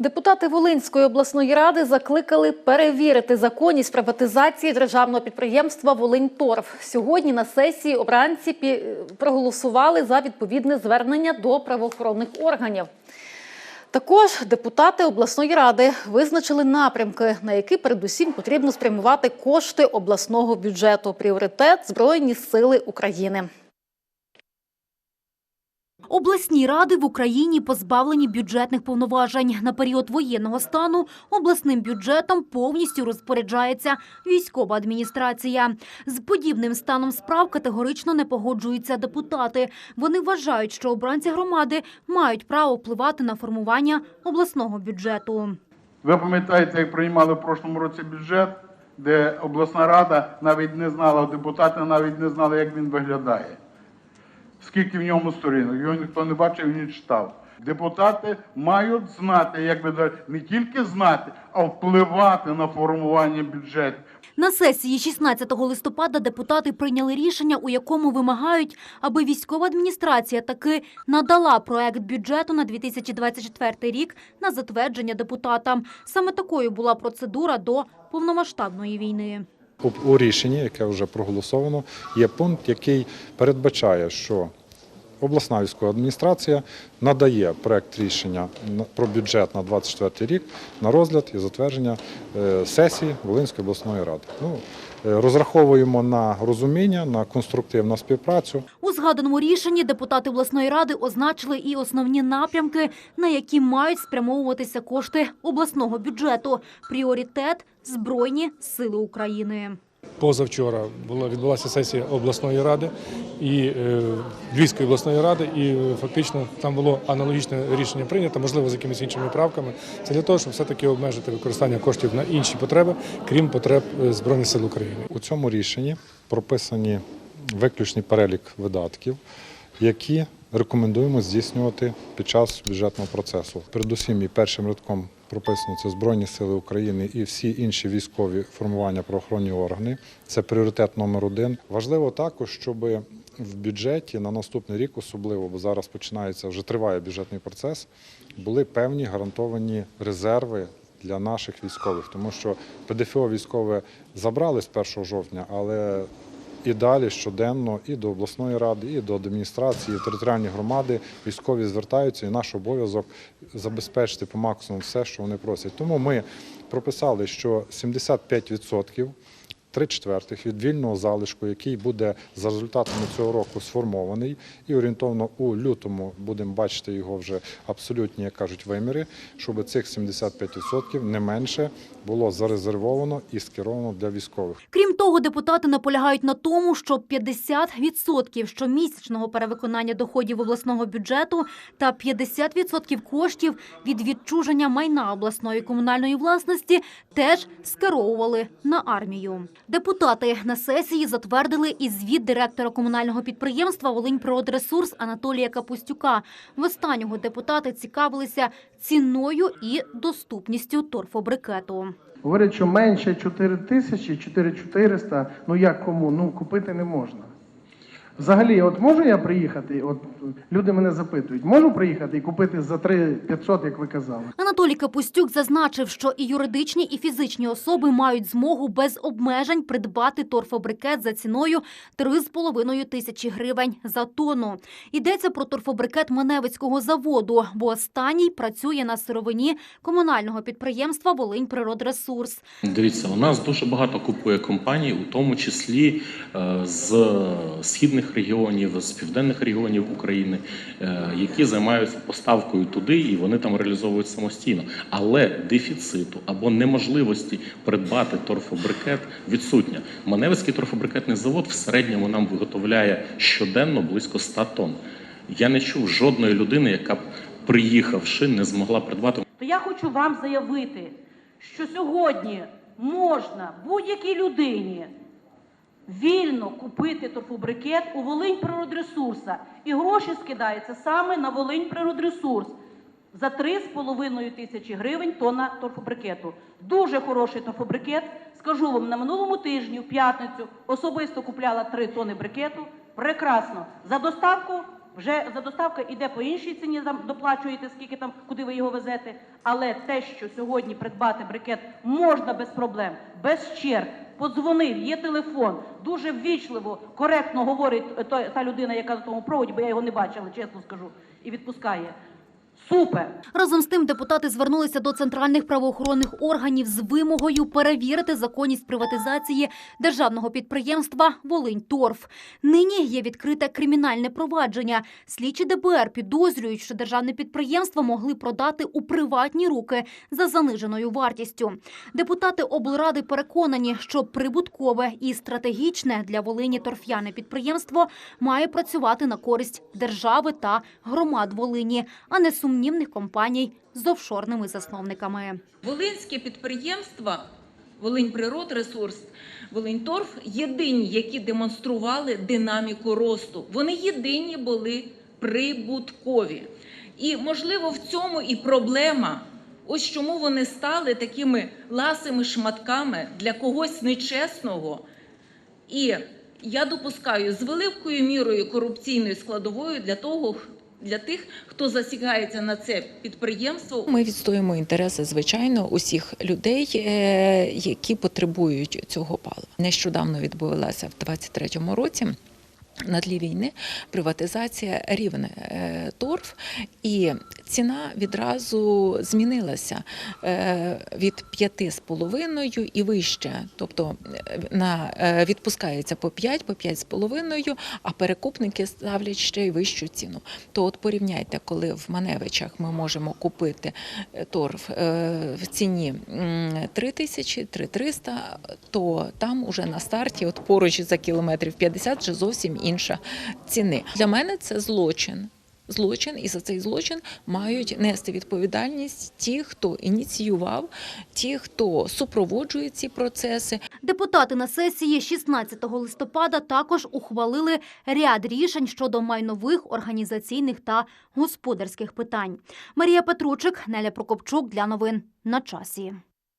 Депутати Волинської обласної ради закликали перевірити законність приватизації державного підприємства Волиньторф. Сьогодні на сесії обранці проголосували за відповідне звернення до правоохоронних органів. Також депутати обласної ради визначили напрямки, на які передусім потрібно спрямувати кошти обласного бюджету. Пріоритет Збройні сили України. Обласні ради в Україні позбавлені бюджетних повноважень. На період воєнного стану обласним бюджетом повністю розпоряджається військова адміністрація. З подібним станом справ категорично не погоджуються депутати. Вони вважають, що обранці громади мають право впливати на формування обласного бюджету. Ви пам'ятаєте, як приймали в прошлому році бюджет, де обласна рада навіть не знала, депутати навіть не знали, як він виглядає. Скільки в ньому сторінок, його ніхто не бачив і не читав. Депутати мають знати, як би не тільки знати, а впливати на формування бюджету. На сесії 16 листопада депутати прийняли рішення, у якому вимагають, аби військова адміністрація таки надала проект бюджету на 2024 рік на затвердження депутатам. Саме такою була процедура до повномасштабної війни. У- У рішенні, яке вже проголосовано, є пункт, який передбачає, що обласна військова адміністрація надає проект рішення про бюджет на 24 рік на розгляд і затвердження е, сесії Волинської обласної ради. Ну, е, розраховуємо на розуміння, на конструктивну співпрацю. У згаданому рішенні депутати обласної ради означили і основні напрямки, на які мають спрямовуватися кошти обласного бюджету. Пріоритет Збройні сили України. Позавчора була відбулася сесія обласної ради і е, Львівської обласної ради, і е, фактично там було аналогічне рішення прийнято, можливо, з якимись іншими правками. Це для того, щоб все-таки обмежити використання коштів на інші потреби, крім потреб е, Збройних сил України. У цьому рішенні прописані виключний перелік видатків, які рекомендуємо здійснювати під час бюджетного процесу. Передусім і першим рядком прописано це Збройні Сили України і всі інші військові формування правоохоронні органи. Це пріоритет номер один. Важливо також, щоб в бюджеті на наступний рік, особливо, бо зараз починається вже триває бюджетний процес, були певні гарантовані резерви для наших військових, тому що ПДФО військове забрали з 1 жовтня, але і далі щоденно і до обласної ради, і до адміністрації, і територіальні громади військові звертаються, і наш обов'язок забезпечити по максимуму все, що вони просять. Тому ми прописали, що 75% Три четвертих від вільного залишку, який буде за результатами цього року сформований, і орієнтовно у лютому будемо бачити його вже абсолютні, як кажуть, виміри, щоб цих 75% не менше було зарезервовано і скеровано для військових. Крім того, депутати наполягають на тому, що 50% щомісячного перевиконання доходів обласного бюджету та 50% коштів від відчуження майна обласної комунальної власності теж скеровували на армію. Депутати на сесії затвердили і звіт директора комунального підприємства «Волиньпродресурс» Анатолія Капустюка. В останнього депутати цікавилися ціною і доступністю торфобрикету. Говорять, що менше 4 тисячі, 4400, ну як кому, ну купити не можна. Взагалі, от можу я приїхати, от люди мене запитують, можу приїхати і купити за 3 500, як ви казали? Анатолій Капустюк зазначив, що і юридичні, і фізичні особи мають змогу без обмежень придбати торфобрикет за ціною 3,5 тисячі гривень за тонну. Йдеться про торфобрикет Маневицького заводу, бо останній працює на сировині комунального підприємства Волинь Природресурс. Дивіться, у нас дуже багато купує компаній, у тому числі е, з східних регіонів, з південних регіонів України, е, які займаються поставкою туди, і вони там реалізовують самостійно. Але дефіциту або неможливості придбати торфобрикет відсутня. Маневицький торфобрикетний завод в середньому нам виготовляє щоденно близько 100 тонн. Я не чув жодної людини, яка б приїхавши, не змогла придбати. то я хочу вам заявити, що сьогодні можна будь-якій людині вільно купити торфобрикет у Волинь Природресурса. І гроші скидаються саме на Волинь Природресурс за 3,5 тисячі гривень тонна торфобрикету. Дуже хороший торфобрикет. Скажу вам, на минулому тижні, в п'ятницю, особисто купляла 3 тонни брикету. Прекрасно. За доставку вже за доставка йде по іншій ціні, там доплачуєте, скільки там, куди ви його везете. Але те, що сьогодні придбати брикет можна без проблем, без черг, подзвонив, є телефон, дуже ввічливо, коректно говорить та людина, яка на тому проводі, бо я його не бачила, чесно скажу, і відпускає. Супер! Разом з тим депутати звернулися до центральних правоохоронних органів з вимогою перевірити законність приватизації державного підприємства «Волиньторф». Нині є відкрите кримінальне провадження. Слідчі ДБР підозрюють, що державне підприємство могли продати у приватні руки за заниженою вартістю. Депутати облради переконані, що прибуткове і стратегічне для Волині торф'яне підприємство має працювати на користь держави та громад Волині, а не сумнівних компаній з офшорними засновниками. Волинське підприємства Волиньприродресурс, Волиньторф єдині, які демонстрували динаміку росту. Вони єдині були прибуткові. І можливо в цьому і проблема. Ось чому вони стали такими ласими шматками для когось нечесного. І я допускаю з великою мірою корупційною складовою для того, для тих, хто засігається на це підприємство. Ми відстоїмо інтереси, звичайно, усіх людей, е, які потребують цього палива. Нещодавно відбулася в 2023 році. На тлі війни приватизація рівне торф, і ціна відразу змінилася е, від 5,5 і вище. Тобто е, на, е, відпускається по 5, по 5,5, а перекупники ставлять ще й вищу ціну. То от порівняйте, коли в Маневичах ми можемо купити торф в ціні м, 3 тисячі, 3 300, то там уже на старті, от поруч за кілометрів 50, вже зовсім інша ціни. Для мене це злочин. Злочин, і за цей злочин мають нести відповідальність ті, хто ініціював, ті, хто супроводжує ці процеси, Депутати на сесії 16 листопада також ухвалили ряд рішень щодо майнових, організаційних та господарських питань. Марія Петручик, Неля Прокопчук для новин на часі.